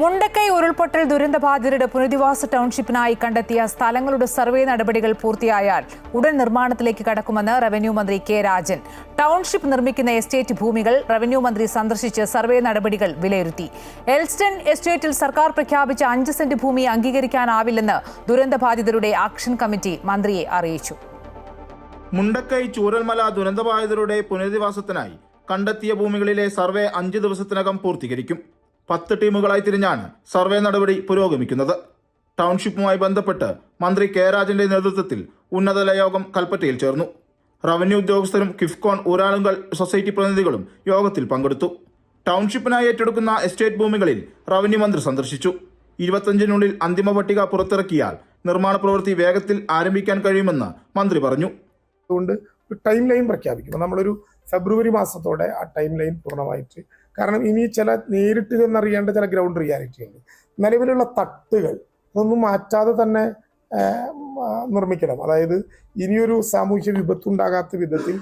മുണ്ടക്കൈ ഉരുൾപൊട്ടൽ ദുരന്തബാധിതരുടെ പുനരധിവാസ ടൗൺഷിപ്പിനായി കണ്ടെത്തിയ സ്ഥലങ്ങളുടെ സർവേ നടപടികൾ പൂർത്തിയായാൽ ഉടൻ നിർമ്മാണത്തിലേക്ക് കടക്കുമെന്ന് റവന്യൂ മന്ത്രി കെ രാജൻ. ടൗൺഷിപ്പ് നിർമ്മിക്കുന്ന എസ്റ്റേറ്റ് ഭൂമികൾ റവന്യൂ മന്ത്രി സന്ദർശിച്ച് സർവേ നടപടികൾ വിലയിരുത്തി. എൽസ്റ്റൺ എസ്റ്റേറ്റിൽ സർക്കാർ പ്രഖ്യാപിച്ച അഞ്ച് സെന്റ് ഭൂമി അംഗീകരിക്കാനാവില്ലെന്ന് ദുരന്തബാധിതരുടെ ആക്ഷൻ കമ്മിറ്റി മന്ത്രിയെ അറിയിച്ചു. മുണ്ടക്കൈ ചൂരൽമല ദുരന്തബാധിതരുടെ പുനരധിവാസത്തിനായി കണ്ടെത്തിയ ഭൂമികളിലെ സർവേ അഞ്ചു ദിവസത്തിനകം പൂർത്തീകരിക്കും. പത്ത് ടീമുകളായി തിരിഞ്ഞാണ് സർവേ നടപടി പുരോഗമിക്കുന്നത്. ടൗൺഷിപ്പുമായി ബന്ധപ്പെട്ട് മന്ത്രി കെ രാജന്റെ നേതൃത്വത്തിൽ ഉന്നതതല യോഗം കൽപ്പറ്റയിൽ ചേർന്നു. റവന്യൂ ഉദ്യോഗസ്ഥരും കിഫ്കോൺ ഊരാളുങ്കൽ സൊസൈറ്റി പ്രതിനിധികളും യോഗത്തിൽ പങ്കെടുത്തു. ടൗൺഷിപ്പിനായി ഏറ്റെടുക്കുന്ന എസ്റ്റേറ്റ് ഭൂമികളിൽ റവന്യൂ മന്ത്രി സന്ദർശിച്ചു. ഇരുപത്തഞ്ചിനുള്ളിൽ അന്തിമ പട്ടിക പുറത്തിറക്കിയാൽ നിർമ്മാണ പ്രവൃത്തി വേഗത്തിൽ ആരംഭിക്കാൻ കഴിയുമെന്ന് മന്ത്രി പറഞ്ഞു. അതുകൊണ്ട് ഒരു ടൈം ലൈൻ പ്രഖ്യാപിക്കും നമ്മളൊരു ഫെബ്രുവരി മാസത്തോടെ ആ ടൈം ലൈൻ പൂർണമായിട്ട്. കാരണം ഇനി ചില നേരിട്ട് ചെന്നറിയേണ്ട ചില ഗ്രൗണ്ട് റിയാലിറ്റി ഉണ്ട്. നിലവിലുള്ള തട്ടുകൾ അതൊന്നും മാറ്റാതെ തന്നെ നിർമ്മിക്കണം. അതായത് ഇനിയൊരു സാമൂഹ്യ വിപത്തുണ്ടാകാത്ത വിധത്തിൽ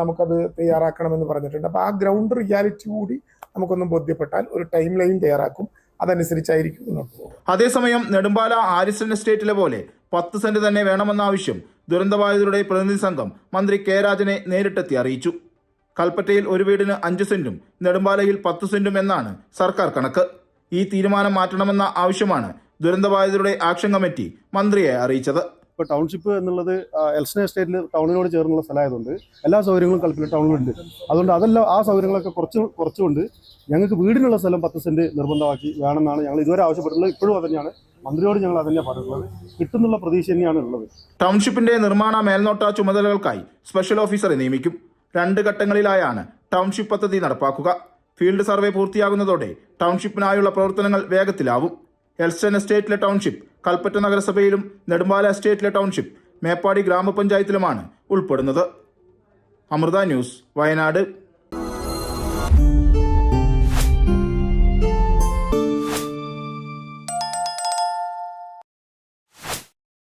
നമുക്കത് തയ്യാറാക്കണമെന്ന് പറഞ്ഞിട്ടുണ്ട്. അപ്പോൾ ആ ഗ്രൗണ്ട് റിയാലിറ്റി കൂടി നമുക്കൊന്ന് ബോധ്യപ്പെട്ടാൽ ഒരു ടൈം ലൈൻ തയ്യാറാക്കും. അതനുസരിച്ചായിരിക്കും അതേസമയം നെടുമ്പാല ആരിസൺ എസ്റ്റേറ്റിലെ പോലെ പത്ത് സെന്റ് തന്നെ വേണമെന്ന ആവശ്യം ദുരന്തബാധിതരുടെ പ്രതിനിധി സംഘം മന്ത്രി കെ രാജനെ നേരിട്ടെത്തി അറിയിച്ചു. കൽപ്പറ്റയിൽ ഒരു വീടിന് അഞ്ച് സെന്റും നെടുമ്പാലയിൽ പത്ത് സെന്റും എന്നാണ് സർക്കാർ കണക്ക്. ഈ തീരുമാനം മാറ്റണമെന്ന ആവശ്യമാണ് ദുരന്തബാധിതരുടെ ആക്ഷൻ കമ്മിറ്റി മന്ത്രിയെ അറിയിച്ചത്. ഇപ്പോൾ ടൗൺഷിപ്പ് എന്നുള്ളത് എൽസൺ എസ്റ്റേറ്റിൽ ടൗണിനോട് ചേർന്നുള്ള സ്ഥലമായതുകൊണ്ട് എല്ലാ സൗകര്യങ്ങളും കൽപ്പറ്റ ടൗണിലുണ്ട്. അതുകൊണ്ട് അതെല്ലാം ആ സൗകര്യങ്ങളൊക്കെ കുറച്ച് കുറച്ചുകൊണ്ട് ഞങ്ങൾക്ക് വീടിനുള്ള സ്ഥലം പത്ത് സെന്റ് നിർബന്ധമാക്കി വേണമെന്നാണ് ഞങ്ങൾ ഇതുവരെ ആവശ്യപ്പെട്ടുള്ളത് ഇപ്പോഴും അതന്നെയാണ് മന്ത്രിയോട് ഞങ്ങൾ അതന്നെ പറഞ്ഞിട്ടുള്ളത്. കിട്ടുന്നുള്ള പ്രതീക്ഷ തന്നെയാണ് ഉള്ളത്. ടൗൺഷിപ്പിന്റെ നിർമ്മാണ മേൽനോട്ട ചുമതലകൾക്കായി സ്പെഷ്യൽ ഓഫീസറെ നിയമിക്കും. രണ്ട് ഘട്ടങ്ങളിലായാണ് ടൗൺഷിപ്പ് പദ്ധതി നടപ്പാക്കുക. ഫീൽഡ് സർവേ പൂർത്തിയാകുന്നതോടെ ടൗൺഷിപ്പിനായുള്ള പ്രവർത്തനങ്ങൾ വേഗത്തിലാവും. എൽസ്റ്റൺ എസ്റ്റേറ്റിലെ ടൗൺഷിപ്പ് കൽപ്പറ്റ നഗരസഭയിലും നെടുമ്പാല എസ്റ്റേറ്റിലെ ടൗൺഷിപ്പ് മേപ്പാടി ഗ്രാമപഞ്ചായത്തിലുമാണ് ഉൾപ്പെടുന്നത്. അമൃത ന്യൂസ് വയനാട്.